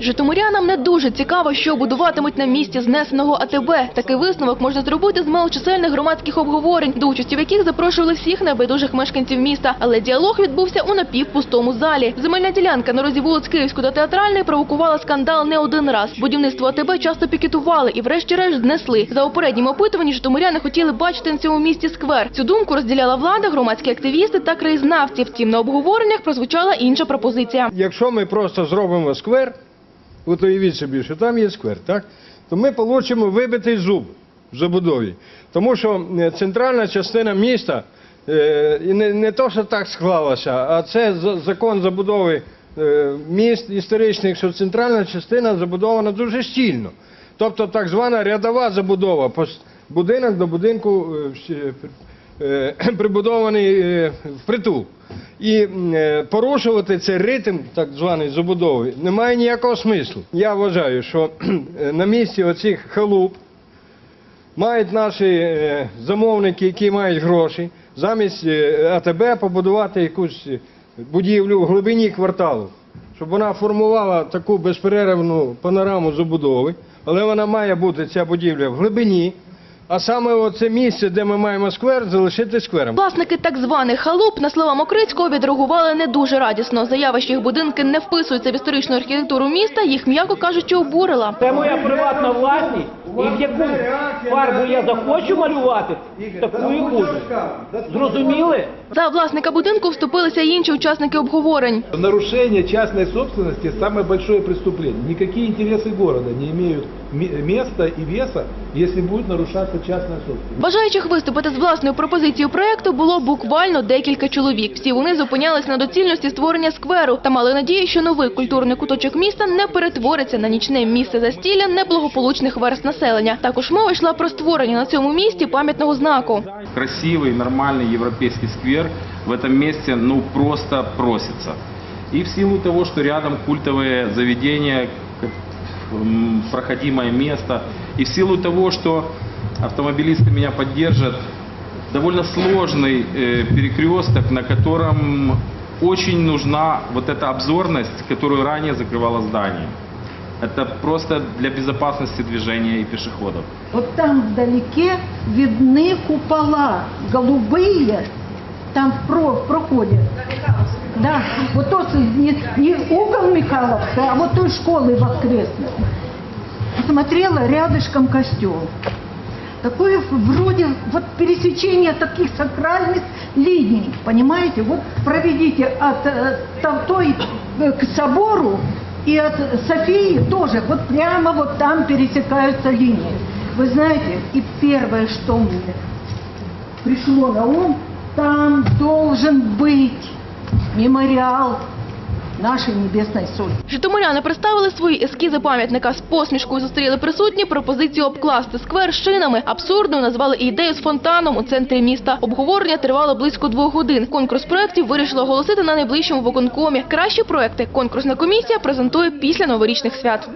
Житомирянам не дуже цікаво, що будуватимуть на місці знесеного АТБ. Такий висновок можна зробити з малочисельних громадських обговорень, до участі в яких запрошували всіх небайдужих мешканців міста. Але діалог відбувся у напівпустому залі. Земельна ділянка на розі вулиць Київської та Театральної провокувала скандал не один раз. Будівництво АТБ часто пікетували і врешті-решт знесли. За попереднім опитуванні житомиряни хотіли бачити на цьому місці сквер. Цю думку розділяла влада, громадські активісти та краєзнавці. Втім, на обговореннях прозвучала інша пропозиція. Якщо ми просто зробимо сквер, от уявіть собі, що там є сквер, так? то ми отримаємо вибитий зуб в забудові. Тому що е, центральна частина міста, е, не, не то, що так склалося, а це закон забудови е, міст історичних, що центральна частина забудована дуже щільно. Тобто так звана рядова забудова, будинок до будинку прибудований е, впритул. І е, порушувати цей ритм так званої забудови немає ніякого смислу. Я вважаю, що е, на місці оцих халуп мають наші е, замовники, які мають гроші, замість АТБ побудувати якусь будівлю в глибині кварталу, щоб вона формувала таку безперервну панораму забудови, але вона має бути ця будівля в глибині. А саме оце місце, де ми маємо сквер, залишити сквером. Власники так званих халуп, на слова Мокрицького, відреагували не дуже радісно. Заява, що їх будинки не вписуються в історичну архітектуру міста, їх, м'яко кажучи, обурила. Це моя приватна власність, і в яку фарбу я захочу малювати, таку і буду. Зрозуміли? За власника будинку вступилися й інші учасники обговорень. Нарушение частной собственности – самое большое преступление. Никакие интересы города не имеют ме- места и веса, если будет нарушаться частная собственность. Бажаючих виступити з власною пропозицією проекту було буквально декілька чоловік. Всі вони зупинялись на доцільності створення скверу та мали надію, що новий культурний куточок міста не перетвориться на нічне місце застілля неблагополучних верст населення. Також мова йшла про створення на цьому місці пам'ятного знаку. красивый, нормальный европейский сквер в этом месте, ну, просто просится. И в силу того, что рядом культовые заведения, как, м, проходимое место, и в силу того, что автомобилисты меня поддержат, довольно сложный э, перекресток, на котором очень нужна вот эта обзорность, которую ранее закрывало здание. Это просто для безопасности движения и пешеходов. Вот там вдалеке видны купола голубые, там про, проходят. Да, вот тот не, не угол Михайловска, а вот той школы воскресной. Смотрела рядышком костел. Такое вроде вот пересечение таких сакральных линий, понимаете? Вот проведите от э, э, к собору и от Софии тоже, вот прямо вот там пересекаются линии. Вы знаете, и первое, что мне пришло на ум, там должен быть мемориал нашої небесної Сотни. Житомиряни представили свої ескізи пам'ятника з посмішкою. Зустріли присутні пропозицію обкласти сквер шинами. Абсурдною назвали ідею з фонтаном у центрі міста. Обговорення тривало близько двох годин. Конкурс проєктів вирішили оголосити на найближчому виконкомі. Кращі проекти конкурсна комісія презентує після новорічних свят.